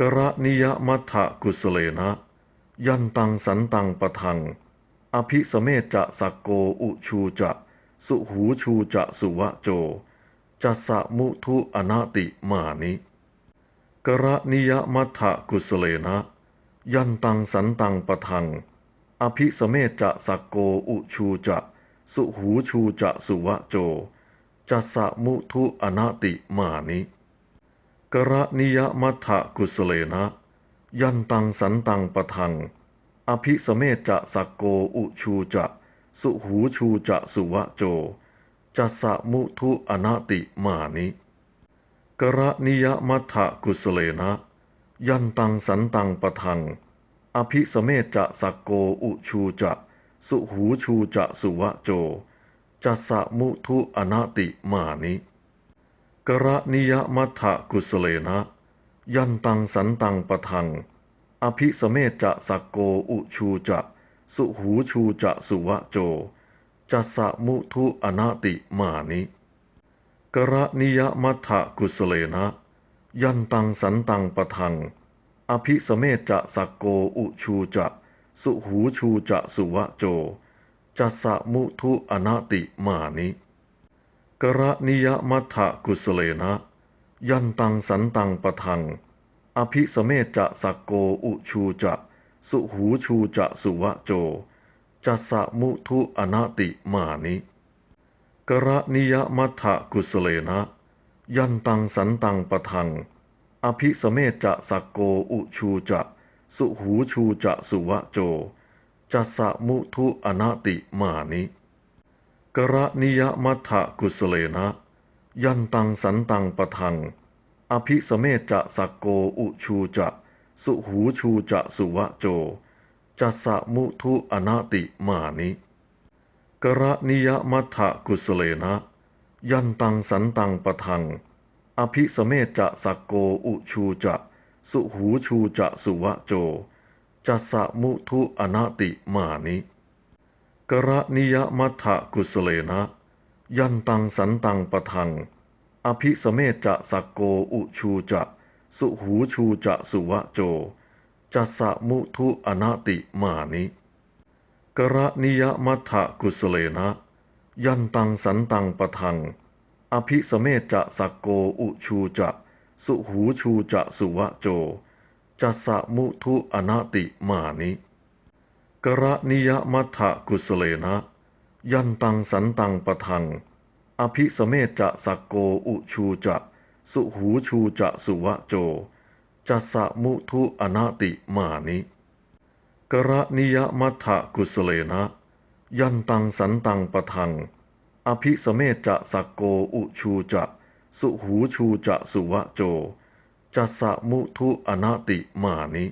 กระนิยมัฏฐกุสเลนะ ยันตังสันตังปะทัง อภิสเมจะสักโกอุชูจะ สุหูชูจะสุวะโจ จัสสะมุทุอนาติมานิกระนิยมัฏฐกุสเลนะ ยันตังสันตังปะทัง อภิสเมจะสักโกอุชูจะ สุหูชูจะสุวะโจ จัสสะมุทุอนาติมานิ กระนิยมัฏฐกุสเลนะ ยันตังสันตังปะทัง อภิสเมจะสักโกอุชูจะ สุหูชูจะสุวะโจ จัสะมุทุอนาติมานิกระนิยมัฏฐกุสเลนะ ยันตังสันตังปะทัง อภิสเมจะสักโกอุชูจะ สุหูชูจะสุวะโจ จัสสะมุทุอนาติมานิ กระนิยมัฏฐกุสเลนะ ยันตังสันตังปะทัง อภิสเมจะสักโกอุชูจะสุหูชูจะสุวะโจจัสะมุทุอนาติมานิกระนิยมัฏฐกุสเลนะ ยันตังสันตังปะทัง อภิสเมจะสักโกอุชูจะสุหูชูจะสุวะโจจัสสะมุทุอนาติมานิ กระนิยมัฏฐกุสเลนะ ยันตังสันตังปะทัง อภิสเมจะสักโกอุชูจะ สุหูชูจะสุวะโจ จัสะมุทุอนาติมานิกระนิยมัฏฐกุสเลนะ ยันตังสันตังปะทัง อภิสเมจะสักโกอุชูจะ สุหูชูจะสุวะโจ จัสสะมุทุอนาติมานิ กระนิยมัฏฐกุสเลนะ ยันตังสันตังปะทัง อภิสเมจะสักโกอุชูจะ สุหูชูจะสุวะโจ จัสะมุทุอนาติมานิกระนิยมัฏฐกุสเลนะ ยันตังสันตังปะทัง อภิสเมจะสักโกอุชูจะ สุหูชูจะสุวะโจ จัสสะมุทุอนาติมานิ กระนิยมัฏฐกุสเลนะ ยันตังสันตังปะทัง อภิสเมจะสักโกอุชูจะ สุหูชูจะสุวะโจ จัสะมุทุอนาติมานิ กระนิยมัฏฐกุสเลนะ ยันตังสันตังปะทัง อภิสเมจะสักโกอุชูจะ สุหูชูจะสุวะโจ จัสสะมุทุอนาติมานิ กระนิยมัฏฐกุสเลนะ ยันตังสันตังปะทัง อภิสเมจะสักโกอุชูจะ สุหูชูจะสุวะโจ จัสะมุทุอนาติมานิกระนิยมัฏฐกุสเลนะ ยันตังสันตังปะทัง อภิสเมจะสักโกอุชูจะ สุหูชูจะสุวะโจ จัสสะมุทุอนาติมานิ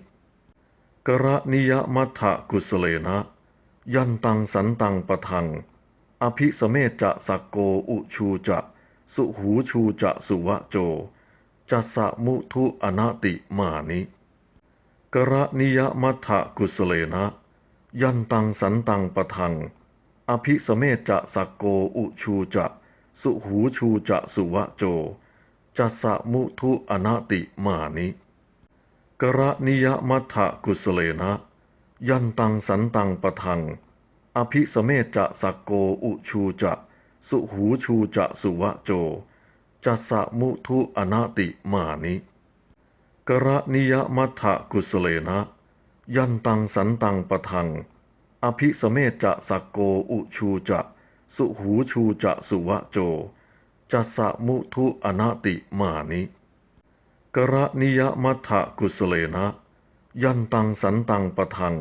กระนิยมัฏฐกุสเลนะ ยันตังสันตังปะทัง อภิสเมจะสักโกอุชูจะ สุหูชูจะสุวะโจ จัสะมุทุอนาติมานิกระนิยมัฏฐกุสเลนะ ยันตังสันตังปะทัง อภิสเมจะสักโกอุชูจะ สุหูชูจะสุวะโจ จัสสะมุทุอนาติมานิ กระนิยมัฏฐกุสเลนะ ยันตังสันตังปะทัง อภิสเมจะสักโกอุชูจะ สุหูชูจะสุวะโจ จัสะมุทุอนาติมานิกระนิยมัฏฐกุสเลนะ ยันตังสันตังปะทัง อภิสเมจะสักโกอุชูจะ สุหูชูจะสุวะโจ จัสสะมุทุอนาติมานิ กระนิยมัฏฐกุสเลนะ ยันตังสันตังปะทัง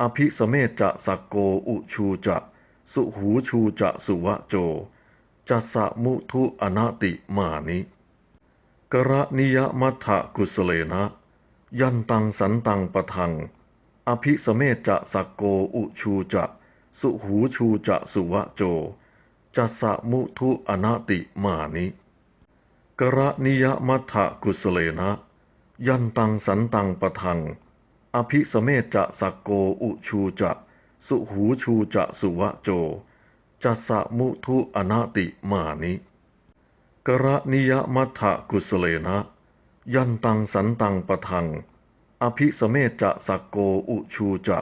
อภิสเมจะสักโกอุชูจะ สุหูชูจะสุวะโจ จัสะมุทุอนาติมานิกระนิยมัฏฐกุสเลนะ ยันตังสันตังปะทัง อภิสเมจะสักโกอุชูจะ สุหูชูจะสุวะโจ จัสสะมุทุอนาติมานิ กระนิยมัฏฐกุสเลนะ ยันตังสันตังปะทัง อภิสเมจะสักโกอุชูจะ สุหูชูจะสุวะโจ จัสะมุทุอนาติมานิ กระนิยมัฏฐกุสเลนะ ยันตังสันตังปะทัง อภิสเมจะสักโกอุชูจะ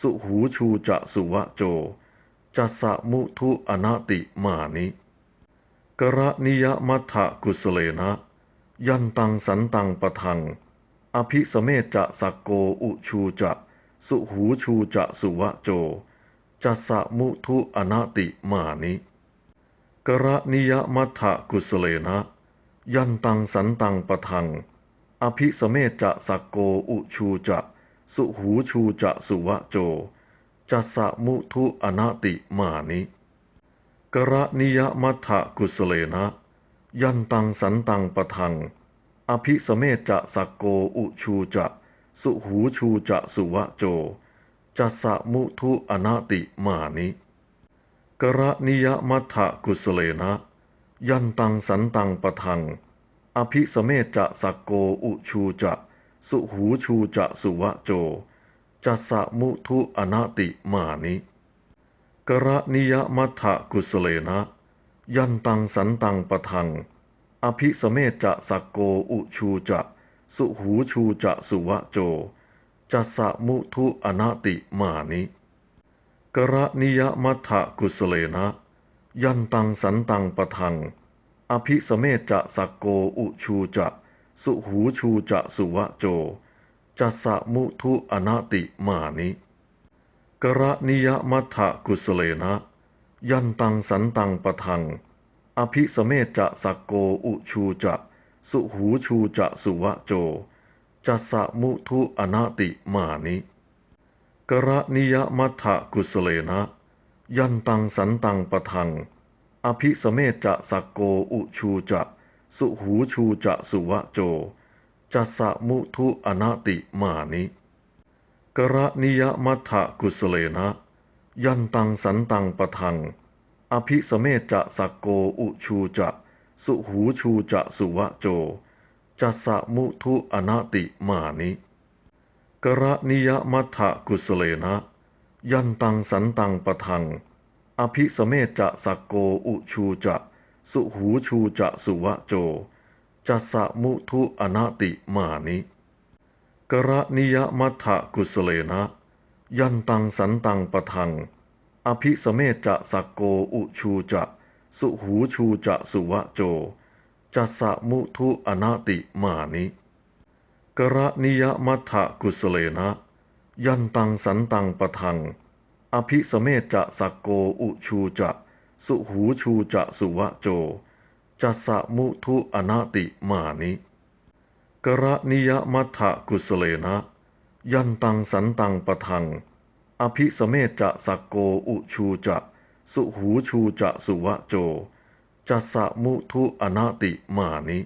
สุหูชูจะสุวะโจ จัสสะมุทุอนาติมานิ กระนิยมัทธกุสเลนะ ยันตังสันตังปะทัง อภิสเมจะสักโกอุชูจะ สุหูชูจะสุวะโจ จัสะมุทุอนาติมานิกระนิยมัทธกุสเลนะ ยันตังสันตังปะทัง อภิสเมจะสักโกอุชูจะ สุหูชูจะสุวะโจ จัสสะมุทุอนาติมานิ กระนิยมัทธกุสเลนะ ยันตังสันตังปะทัง อภิสเมจะสักโกอุชูจะ สุหูชูจะสุวะโจ จัสะมุทุอนาติมานิ กระนิยมัทธกุสเลนะ ยันตังสันตังปะทัง อภิสเมจะสักโกอุชูจะ สุหูชูจะสุวะโจ จัสสะมุทุอนาติมานิ กระนิยมัทธกุสเลนะ ยันตังสันตังปะทัง อภิสเมจะสักโกอุชูจะ สุหูชูจะสุวะโจ จัสะมุทุอนาติมานิกระนิยมัทธกุสเลนะ ยันตังสันตังปะทัง อภิสเมจะสักโกอุชูจะ สุหูชูจะสุวะโจ จัสสะมุทุอนาติมานิ กระนิยมัทธกุสเลนะ ยันตังสันตังปะทัง อภิสเมจะสักโกอุชูจะ สุหูชูจะสุวะโจ จัสะมุทุอนาติมานิกระนิยมัทธกุสเลนะ ยันตังสันตังปะทัง อภิสเมจะสักโกอุชูจะ สุหูชูจะสุวะโจ จัสะมุทุอนาติมานิ ระนิยมัทธกุสเลนะ ยันตังสันตังปะทัง อภิสเมจะสักโกอุชูจะ สุหูชูจะสุวะโจ จัสะมุทุอนาติมานิกระนิยมัทธกุสเลนะ ยันตังสันตังปะทัง อภิสเมจะสักโกอุชูจะ สุหูชูจะสุวะโจ จัสสะมุทุอนาติมานิ กระนิยมัทธกุสเลนะ ยันตังสันตังปะทัง อภิสเมจะสักโกอุชูจะ สุหูชูจะสุวะโจ จัสะมุทุอนาติมานิกระนิยมัทธกุสเลนะ ยันตังสันตังปะทัง อภิสเมจะสักโกอุชูจะ สุหูชูจะสุวะโจ จัสสะมุทุอนาติมานิ กระนิยมัทธกุสเลนะ ยันตังสันตังปะทัง อภิสเมจะสักโกอุชูจะ สุหูชูจะสุวะโจ จัสสะมุทุอนาติมานิ